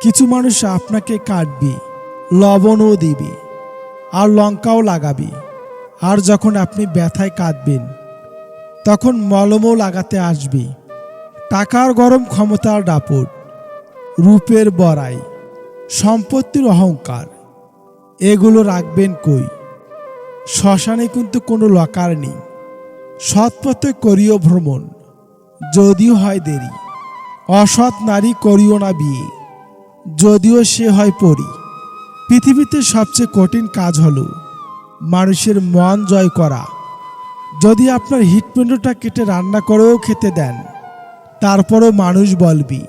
কিছু মানুষ আপনাকে কাটবে, লবণও দিবে, আর লঙ্কাও লাগাবে। আর যখন আপনি ব্যথায় কাঁদবেন, তখন মলমও লাগাতে আসবে। টাকার গরম ক্ষমতার দাপট, রূপের বড়াই, সম্পত্তির অহংকার, এগুলো রাখবেন কই? শ্মশানে কিন্তু কোনো লকার নেই। সৎপথে করিও ভ্রমণ, যদিও হয় দেরি। অসৎ নারী করিও না বিয়ে। যদিও সে হয় পরি। পৃথিবীতে সবচেয়ে কঠিন কাজ হলো মানুষের মন জয় করা। যদি আপনার হিটপিণ্ডটা কেটে রান্না করেও খেতে দেন, তারপরও মানুষ বলবি,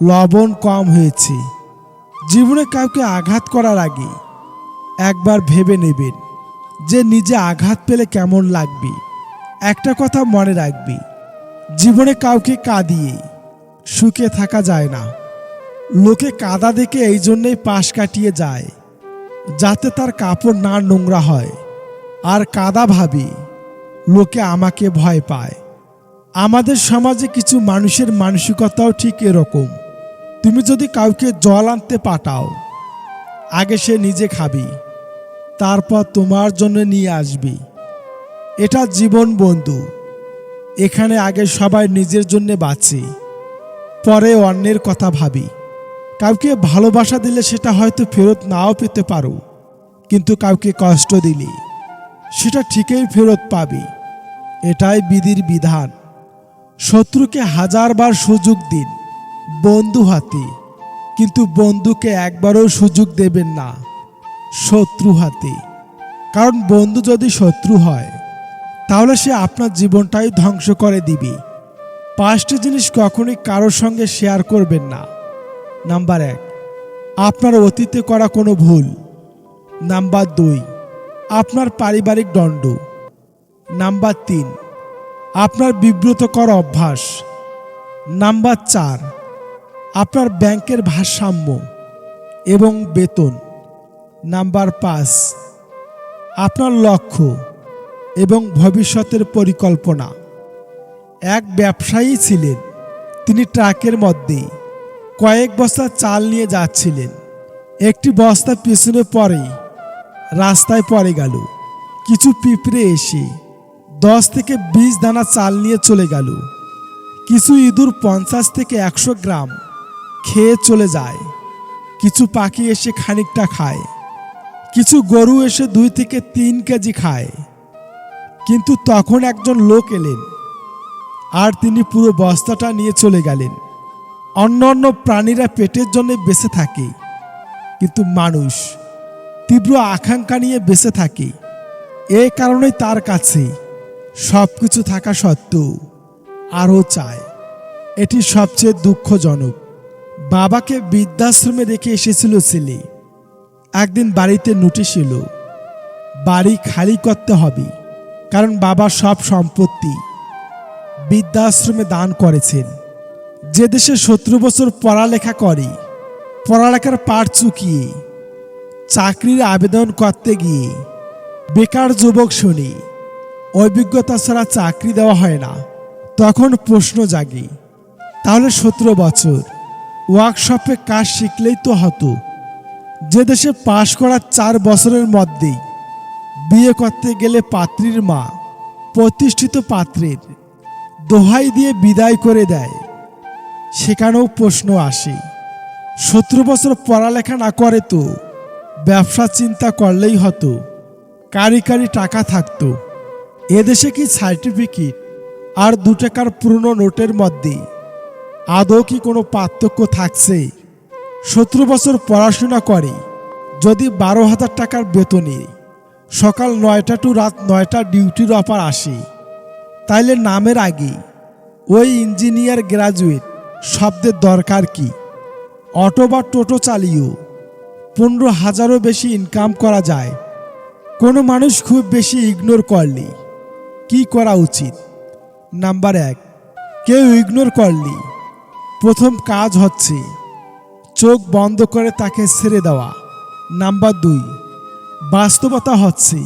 লবণ কম হয়েছে। জীবনে কাউকে আঘাত করার আগে একবার ভেবে নেবেন যে নিজে আঘাত পেলে কেমন লাগবে। একটা কথা মনে রাখবি, জীবনে কাউকে কাঁদিয়ে সুখে থাকা যায় না। লোকে কাদা দেখে এই জন্যেই পাশ কাটিয়ে যায়, যাতে তার কাপড় না নোংরা হয়। আর কাদা ভাবি, লোকে আমাকে ভয় পায়। আমাদের সমাজে কিছু মানুষের মানসিকতাও ঠিক এরকম। তুমি যদি কাউকে জল আনতে পাঠাও, আগে সে নিজে খাবি, তারপর তোমার জন্য নিয়ে আসবি। এটা জীবন বন্ধু, এখানে আগে সবাই নিজের জন্য বাঁচে, পরে অন্যের কথা ভাবি। কাউকে ভালোবাসা দিলে সেটা হয়তো ফেরত নাও পেতে পারো, কিন্তু কাউকে কষ্ট দিলে সেটা ঠিকই ফেরত পাবে। এটাই বিধির বিধান। শত্রুকে হাজারবার সুযোগ দিন বন্ধু হাতে, কিন্তু বন্ধুকে একবারও সুযোগ দেবেন না শত্রু হাতে। কারণ বন্ধু যদি শত্রু হয়, তাহলে সে আপনার জীবনটাই ধ্বংস করে দিবে। পাঁচটি জিনিস কখনোই কারোর সঙ্গে শেয়ার করবেন না। নাম্বার এক, আপনার অতীতে করা কোনো ভুল। নাম্বার দুই, আপনার পারিবারিক দণ্ড। নাম্বার তিন, আপনার বিব্রতকর অভ্যাস। নাম্বার চার, আপনার ব্যাংকের ভারসাম্য এবং বেতন। নাম্বার পাঁচ, আপনার লক্ষ্য এবং ভবিষ্যতের পরিকল্পনা। এক ব্যবসায়ী ছিলেন, তিনি ট্রাকের মধ্যে কয়েক বস্তা চাল নিয়ে যাচ্ছিলেন। একটি বস্তা পিছনে পরেই রাস্তায় পড়ে গেল। কিছু পিঁপড়ে এসে দশ থেকে বিশ দানা চাল নিয়ে চলে গেল। কিছু ইঁদুর পঞ্চাশ থেকে একশো গ্রাম খেয়ে চলে যায়। কিছু পাখি এসে খানিকটা খায়। কিছু গরু এসে দুই থেকে তিন কেজি খায়। কিন্তু তখন একজন লোক এলেন আর তিনি পুরো বস্তাটা নিয়ে চলে গেলেন। অন্য অন্য প্রাণীরা পেটের জন্য বেঁচে থাকে। কিন্তু মানুষ তীব্র আকাঙ্ক্ষা নিয়ে বেঁচে থাকে। এ কারণেই তার কাছে সব কিছু থাকা সত্ত্বেও আরও চায়। এটি সবচেয়ে দুঃখজনক। বাবাকে বৃদ্ধাশ্রমে রেখে এসেছিল ছেলে। একদিন বাড়িতে নোটিশ এলো, বাড়ি খালি করতে হবে, কারণ বাবা সব সম্পত্তি বৃদ্ধাশ্রমে দান করেছেন। যে দেশে সত্তর বছর পড়ালেখা করে, পড়ালেখার পাঠ চুকিয়ে, চাকরির আবেদন করতে গিয়ে, বেকার যুবক শুনি, অভিজ্ঞতা ছাড়া চাকরি দেওয়া হয় না, তখন প্রশ্ন জাগে, তাহলে সতেরো বছর ওয়ার্কশপে কাজ শিখলেই তো হতো। যে দেশে পাশ করার চার বছরের মধ্যেই বিয়ে করতে গেলে পাত্রীর মা প্রতিষ্ঠিত পাত্রের দোহাই দিয়ে বিদায় করে দেয়। সেখানেও প্রশ্ন আসে, সত্তর বছর পড়ালেখা না করে তো, ব্যবসা চিন্তা করলেই হতো, কারি কারি টাকা থাকতো এদেশে কি সার্টিফিকেট আর দু টাকার পুরনো নোটের মধ্যে আদৌ কি কোনো পার্থক্য থাকছে? সতেরো বছর পড়াশোনা করে, যদি বারো হাজার টাকার বেতনে সকাল নয়টা টু রাত নয়টা ডিউটির অফার আসে, তাইলে নামের আগে ওই ইঞ্জিনিয়ার গ্রাজুয়েট শব্দের দরকার কি? অটো বা টোটো চালিয়েও পনেরো হাজারও বেশি ইনকাম করা যায়। কোনো মানুষ খুব বেশি ইগনোর করলে কি করা উচিত? নাম্বার এক, কেউ ইগনোর করলে প্রথম কাজ হচ্ছে চোখ বন্ধ করে তাকে ছেড়ে দেওয়া। নাম্বার দুই, বাস্তবতা হচ্ছে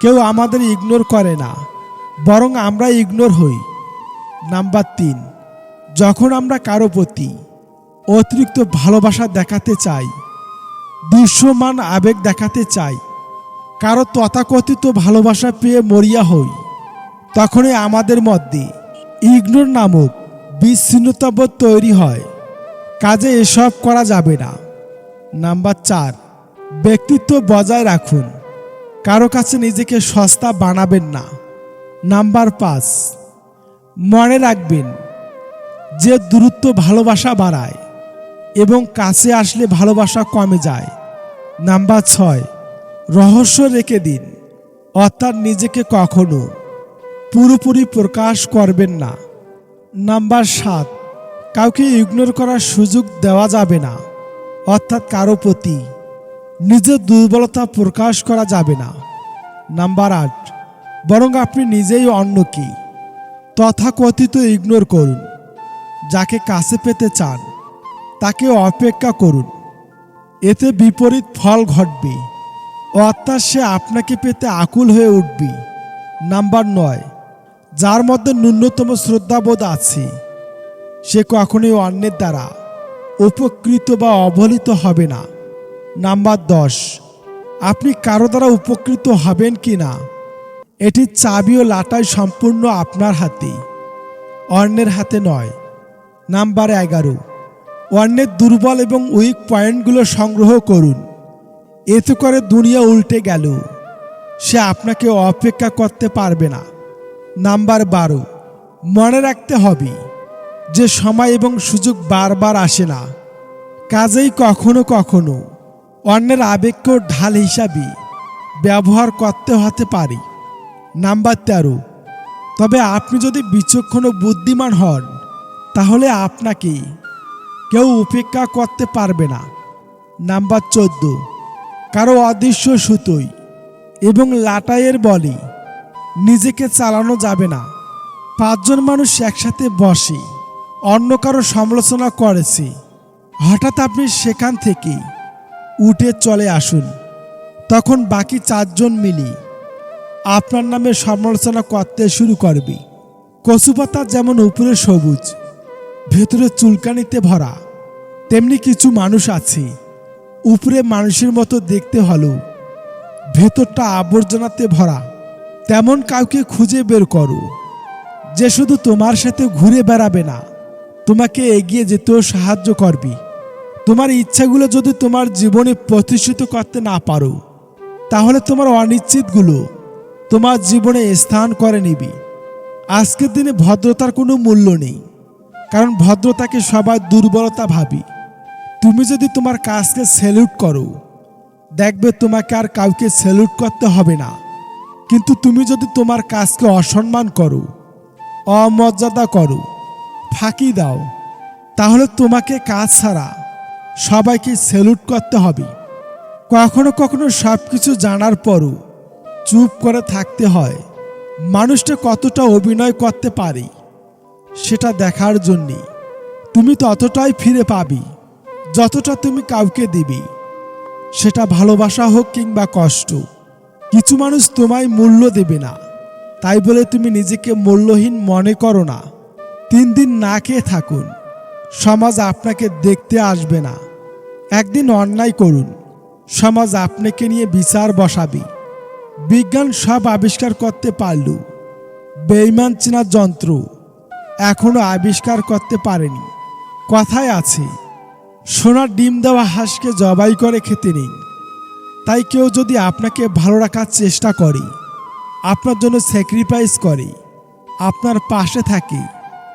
কেউ আমাদের ইগনোর করে না, বরং আমরা ইগনোর হই। নাম্বার তিন যখন আমরা কারও প্রতি অতিরিক্ত ভালোবাসা দেখাতে চাই, দৃশ্যমান আবেগ দেখাতে চাই, কারও তথাকথিত ভালোবাসা পেয়ে মরিয়া হই, তখনই আমাদের মধ্যে ইগনোর নামক বিচ্ছিন্নতাবোধ তৈরি হয়। কাজে এসব করা যাবে না। নাম্বার চার, ব্যক্তিত্ব বজায় রাখুন। কারও কাছে নিজেকে সস্তা বানাবেন না। নাম্বার পাঁচ, মনে রাখবেন যে দূরত্ব ভালোবাসা বাড়ায় এবং কাছে আসলে ভালোবাসা কমে যায়। নাম্বার ছয়, রহস্য রেখে দিন। অর্থাৎ নিজেকে কখনো পুরোপুরি প্রকাশ করবেন না। নাম্বার সাত, কাউকে ইগনোর করার সুযোগ দেওয়া যাবে না। অর্থাৎ কারও প্রতি নিজের দুর্বলতা প্রকাশ করা যাবে না। নাম্বার আট, বরং আপনি নিজেই অন্য অন্যকে তথাকথিত ইগনোর করুন। যাকে কাছে পেতে চান তাকে অপেক্ষা করুন। এতে বিপরীত ফল ঘটবে অর্থাৎ সে আপনাকে পেতে আকুল হয়ে উঠবে নাম্বার নয়, যার মধ্যে ন্যূনতম শ্রদ্ধাবোধ আছে, সে কখনোই অন্যের দ্বারা উপকৃত বা অবহেলিত হবে না। নাম্বার দশ, আপনি কারও দ্বারা উপকৃত হবেন কি না এটি চাবি ও লাটাই সম্পূর্ণ আপনার হাতে অন্যের হাতে নয়। নাম্বার এগারো। অন্যের দুর্বল এবং উইক পয়েন্টগুলো সংগ্রহ করুন। এতে করে দুনিয়া উল্টে গেল। সে আপনাকে অপেক্ষা করতে পারবে না। নাম্বার বারো। মনে রাখতে হবে যে সময় এবং সুযোগ বারবার আসে না। কাজেই কখনো কখনো অন্যের আবেগকেও ঢাল হিসাবে ব্যবহার করতে হতে পারে। নাম্বার তেরো। তবে আপনি যদি বিচক্ষণ বুদ্ধিমান হন তাহলে আপনাকে কেউ উপেক্ষা করতে পারবে না। নাম্বার চোদ্দ। কারও অদৃশ্য সুতোই এবং লাটাইয়ের বলে নিজেকে চালানো যাবে না। পাঁচজন মানুষ একসাথে বসে অন্য কারও সমালোচনা করেছে। হঠাৎ আপনি সেখান থেকে উঠে চলে আসুন। তখন বাকি চারজন মিলি আপনার নামে সমালোচনা করতে শুরু করবে। কচুপাতা যেমন উপরে সবুজ ভেতরে চুলকানিতে ভরা। তেমনি কিছু মানুষ আছে। উপরে মানুষের মতো দেখতে হলেও ভেতরটা আবর্জনাতে ভরা। তেমন কাউকে খুঁজে বের করো। যে শুধু তোমার সাথে ঘুরে বেড়াবে না, তোমাকে এগিয়ে যেতেও সাহায্য করবে। তোমার ইচ্ছাগুলো যদি তোমার জীবনে প্রতিষ্ঠিত করতে না পারো, তাহলে তোমার অনিশ্চিতগুলো তোমার জীবনে স্থান করে নিবি। আজকের দিনে ভদ্রতার কোনো মূল্য নেই। কারণ ভদ্রতাকে সবাই দুর্বলতা ভাবি। তুমি যদি তোমার কাজকে স্যালুট করো, দেখবে তোমাকে আর কাউকে স্যালুট করতে হবে না। কিন্তু তুমি যদি তোমার কাজকে অসম্মান করো, অমর্যাদা করো, ফাঁকি দাও, তাহলে তোমাকে কাজ ছাড়া সবাইকে স্যালুট করতে হবে। কখনো কখনো সব কিছু জানার পরও চুপ করে থাকতে হয়। মানুষটা কতটা অভিনয় করতে পারে? সেটা দেখার জন্যে। তুমি ততটাই ফিরে পাবি, যতটা তুমি কাউকে দিবি। সেটা ভালোবাসা হোক কিংবা কষ্ট, কিছু মানুষ তোমায় মূল্য দেবে না। তাই বলে তুমি নিজেকে মূল্যহীন মনে করো না। তিন দিন না খেয়ে থাকুন, সমাজ আপনাকে দেখতে আসবে না। একদিন অন্যায় করুন, সমাজ আপনাকে নিয়ে বিচার বসাবে। বিজ্ঞান সব আবিষ্কার করতে পারল বেইমান চেনার যন্ত্র। এখনও আবিষ্কার করতে পারেনি। কথায় আছে, সোনার ডিম দেওয়া হাঁসকে জবাই করে খেতে নেই। তাই কেউ যদি আপনাকে ভালো রাখার চেষ্টা করে, আপনার জন্য স্যাক্রিফাইস করে, আপনার পাশে থাকে,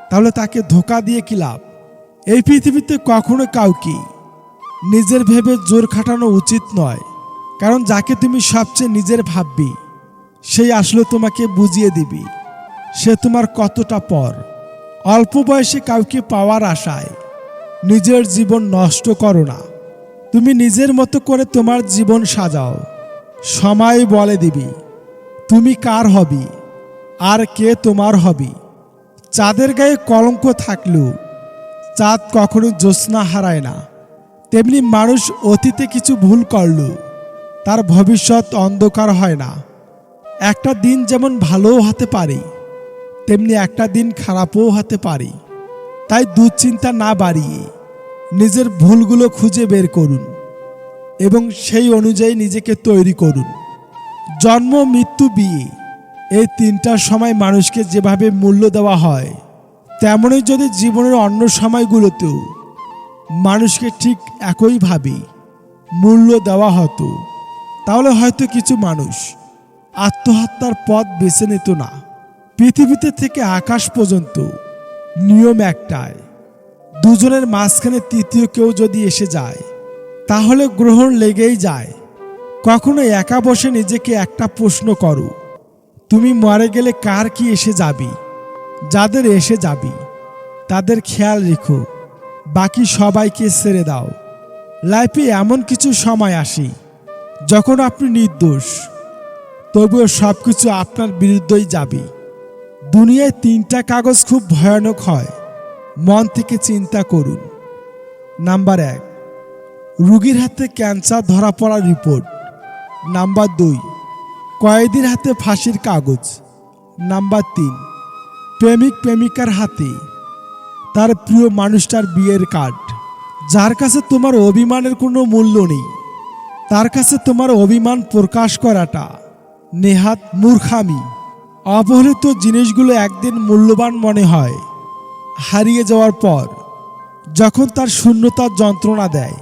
তাহলে তাকে ধোকা দিয়ে কি লাভ? এই পৃথিবীতে কখনো কাউকে নিজের ভেবে জোর খাটানো উচিত নয়, কারণ যাকে তুমি সবচেয়ে নিজের ভাববি, সেই আসলে তোমাকে বুঝিয়ে দিবি, সে তোমার কতটা পর। অল্প বয়সে কাউকে পাওয়ার আশায়, নিজের জীবন নষ্ট করো না। তুমি নিজের মতো করে তোমার জীবন সাজাও। সময় বলে দিবি, তুমি কার হবি? আর কে তোমার হবি? চাঁদের গায়ে কলঙ্ক থাকলেও, চাঁদ কখনো জ্যোৎস্না হারায় না। তেমনি মানুষ অতীতে কিছু ভুল করল তার ভবিষ্যৎ অন্ধকার হয় না। একটা দিন যেমন ভালোও হতে পারে তেমনি একটা দিন খারাপও হতে পারে। তাই দুশ্চিন্তা না বাড়িয়ে নিজের ভুলগুলো খুঁজে বের করুন এবং সেই অনুযায়ী নিজেকে তৈরি করুন। জন্ম, মৃত্যু, বিয়ে এই তিনটার সময় মানুষকে যেভাবে মূল্য দেওয়া হয়, তেমনই যদি জীবনের অন্য সময়গুলোতেও মানুষকে ঠিক একইভাবে মূল্য দেওয়া হতো, তাহলে হয়তো কিছু মানুষ আত্মহত্যার পথ বেছে নিত না। পৃথিবীতে থেকে আকাশ পর্যন্ত নিয়ম একটাই, দুজনের মাঝখানে তৃতীয় কেউ যদি এসে যায়, তাহলে গ্রহণ লেগেই যায়। কখনো একা বসে নিজেকে একটা প্রশ্ন করো, তুমি মরে গেলে কার কি এসে যাবি? যাদের এসে যাবি, তাদের খেয়াল রেখো, বাকি সবাইকে ছেড়ে দাও। লাইফে এমন কিছু সময় আসে, যখন আপনি নির্দোষ, তবুও সব কিছু আপনার বিরুদ্ধেই যাবে। দুনিয়ায় তিনটা কাগজ খুব ভয়ানক হয়। মন থেকে চিন্তা করুন। নাম্বার এক, রুগীর হাতে ক্যান্সার ধরা পড়ার রিপোর্ট। নাম্বার দুই, কয়েদির হাতে ফাঁসির কাগজ। নাম্বার তিন, প্রেমিক প্রেমিকার হাতে। তার প্রিয় মানুষটার বিয়ের কার্ড। যার কাছে তোমার অভিমানের কোনো মূল্য নেই। তার কাছে তোমার অভিমান প্রকাশ করাটা। নেহাত মূর্খামি। অবহেলিত জিনিসগুলো একদিন মূল্যবান মনে হয়। হারিয়ে যাওয়ার পর, যখন তার শূন্যতার যন্ত্রণা দেয়,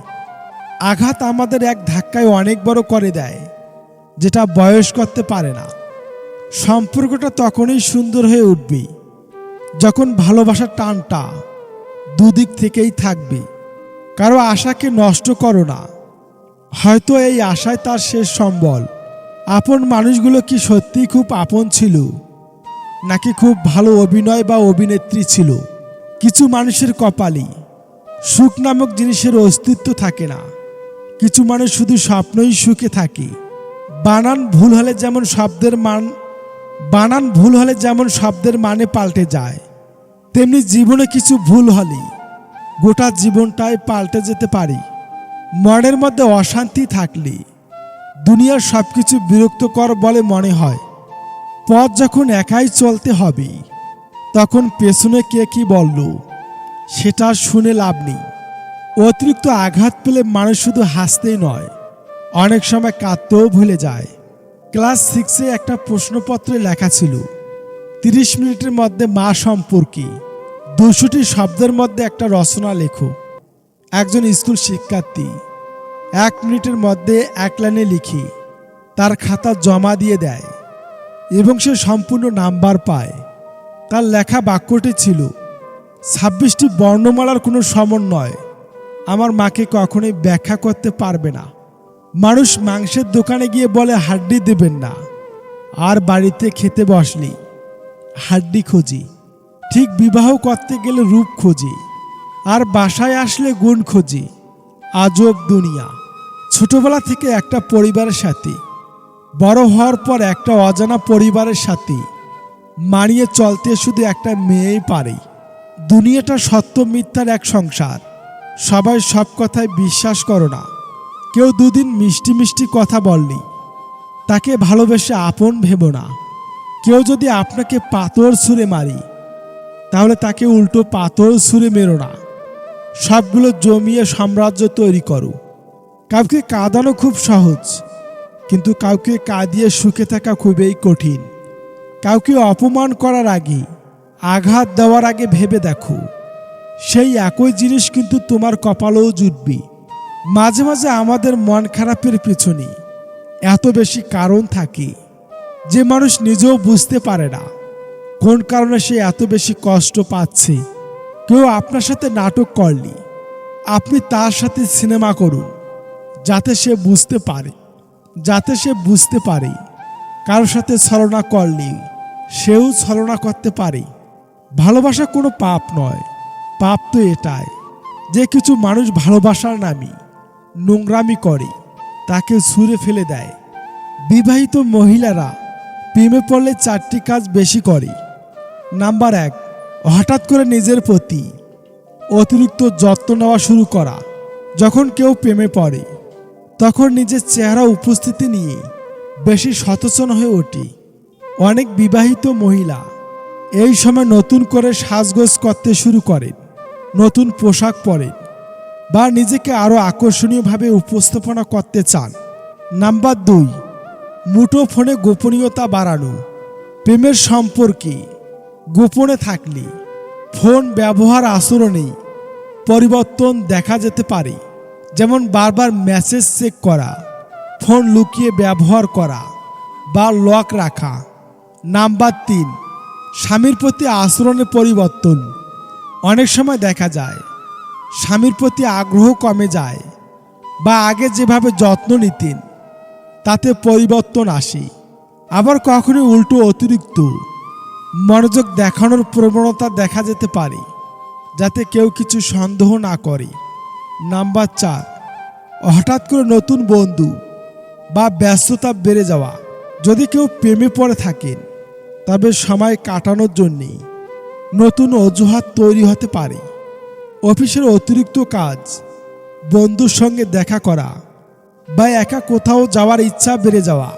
আঘাত আমাদের এক ধাক্কায় অনেক বড় করে দেয়, যেটা বয়স করতে পারে না। সম্পর্কটা তখনই সুন্দর হয়ে উঠবে, যখন ভালোবাসার টানটা দুদিক থেকেই থাকবে। কারও আশাকে নষ্ট করো না। হয়তো এই আশায় তার শেষ সম্বল। আপন মানুষগুলো কি সত্যিই খুব আপন ছিল? নাকি খুব ভালো অভিনয় বা অভিনেত্রী ছিল? কিছু মানুষের কপালই সুখ নামক জিনিসের অস্তিত্ব থাকে না। কিছু মানুষ শুধু স্বপ্নই সুখে থাকে। বানান ভুল হলে যেমন শব্দের মান, বানান ভুল হলে যেমন শব্দের মানে পাল্টে যায়, তেমনি জীবনে কিছু ভুল হলে গোটা জীবনটাই পাল্টে যেতে পারি। মনের মধ্যে অশান্তি থাকলে দুনিয়ার সব কিছু বিরক্তকর বলে মনে হয়। পথ যখন একাই চলতে হবে, তখন পেছনে কে কি বলল, সেটা শুনে লাভ নেই। অতিরিক্ত আঘাত পেলে মানুষ শুধু হাসতেই নয়, অনেক সময় কাঁদতেও ভুলে যায়। ক্লাস সিক্সে একটা প্রশ্নপত্রে লেখা ছিল, তিরিশ মিনিটের মধ্যে মা সম্পর্কে দুশোটি শব্দের মধ্যে একটা রচনা লেখো। একজন স্কুল শিক্ষার্থী এক মিনিটের মধ্যে এক লাইনে লিখে, তার খাতা জমা দিয়ে দেয় এবং সে সম্পূর্ণ নাম্বার পায়। তার লেখা বাক্যটি ছিল, ছাব্বিশটি বর্ণমালার কোনো সমন্বয় আমার মাকে কখনোই ব্যাখ্যা করতে পারবে না। মানুষ মাংসের দোকানে গিয়ে বলে, হাড্ডি দেবেন না। আর বাড়িতে খেতে বসলি, হাড্ডি খুঁজি। ঠিক বিবাহ করতে গেলে রূপ খুঁজি। আর বাসায় আসলে গুণ খুঁজি। আজব দুনিয়া। ছোটবেলা থেকে একটা পরিবারের সাথে, বড় হওয়ার পর একটা অজানা পরিবারের সাথে, মানিয়ে চলতে শুধু একটা মেয়েই পারে। দুনিয়াটা সত্য মিথ্যার এক সংসার। সবাই সব কথায় বিশ্বাস করো না। কেউ দুদিন মিষ্টি মিষ্টি কথা বললি তাকে ভালোবেসে আপন ভেবো না। কেউ যদি আপনাকে পাথর ছুঁড়ে মারি, তাহলে তাকে উল্টো পাথর ছুঁড়ে মেরো না। সবগুলো জমিয়ে সাম্রাজ্য তৈরি করো। কাউকে কাঁদানো খুব সহজ, কিন্তু কাউকে কাঁদিয়ে সুখে থাকা খুবই কঠিন। কাউকে অপমান করার আগে, আঘাত দেওয়ার আগে ভেবে দেখো। সেই একই জিনিস কিন্তু তোমার কপালেও জুটবে। মাঝে মাঝে আমাদের মন খারাপের পিছনে এত বেশি কারণ থাকে যে মানুষ নিজেও বুঝতে পারে না কোন কারণে সে এত বেশি কষ্ট পাচ্ছে। কেউ আপনার সাথে নাটক করলি, আপনি তার সাথে সিনেমা করুন। যাতে সে বুঝতে পারে, যাতে সে বুঝতে পারে, কারোর সাথে ছলনা করলি সেও ছলনা করতে পারে। ভালোবাসা কোনো পাপ নয়, পাপ তো এটাই, যে কিছু মানুষ ভালোবাসার নামই নোংরামি করে, তাকে ছুঁড়ে ফেলে দেয়। বিবাহিত মহিলারা প্রেমে পড়লে চারটি কাজ বেশি করে। নাম্বার এক, হঠাৎ করে নিজের প্রতি অতিরিক্ত যত্ন নেওয়া শুরু করা। যখন কেউ প্রেমে পড়ে তখন নিজের চেহারা উপস্থিতি নিয়ে বেশি সচেতন হয়ে ওঠে। অনেক বিবাহিত মহিলা এই সময় নতুন করে সাজগোজ করতে শুরু করেন, নতুন পোশাক পরেন বা নিজেকে আরও আকর্ষণীয়ভাবে উপস্থাপনা করতে চান। নাম্বার দুই মুঠো ফোনে গোপনীয়তা বাড়ানো, প্রেমের সম্পর্কে গোপনে থাকলে ফোন ব্যবহার আচরণেই পরিবর্তন দেখা যেতে পারে। যেমন বারবার মেসেজ চেক করা ফোন লুকিয়ে ব্যবহার করা বা লক রাখা। নাম্বার তিন, স্বামীর প্রতি আচরণের পরিবর্তন। অনেক সময় দেখা যায়, স্বামীর প্রতি আগ্রহ কমে যায় বা আগে যেভাবে যত্ন নিতেন, তাতে পরিবর্তন আসে। আবার কখনো উল্টো অতিরিক্ত মনোযোগ দেখানোর প্রবণতা দেখা যেতে পারে, যাতে কেউ কিছু সন্দেহ না করে। নাম্বার চার, হঠাৎ করে নতুন বন্ধু বা ব্যস্ততা বেড়ে যাওয়া। যদি কেউ প্রেমে পড়ে থাকেন, তবে সময় কাটানোর জন্যে নতুন অজুহাত তৈরি হতে পারে। অফিসের অতিরিক্ত কাজ, বন্ধুর সঙ্গে দেখা করা বা একা কোথাও যাওয়ার ইচ্ছা বেড়ে যাওয়া।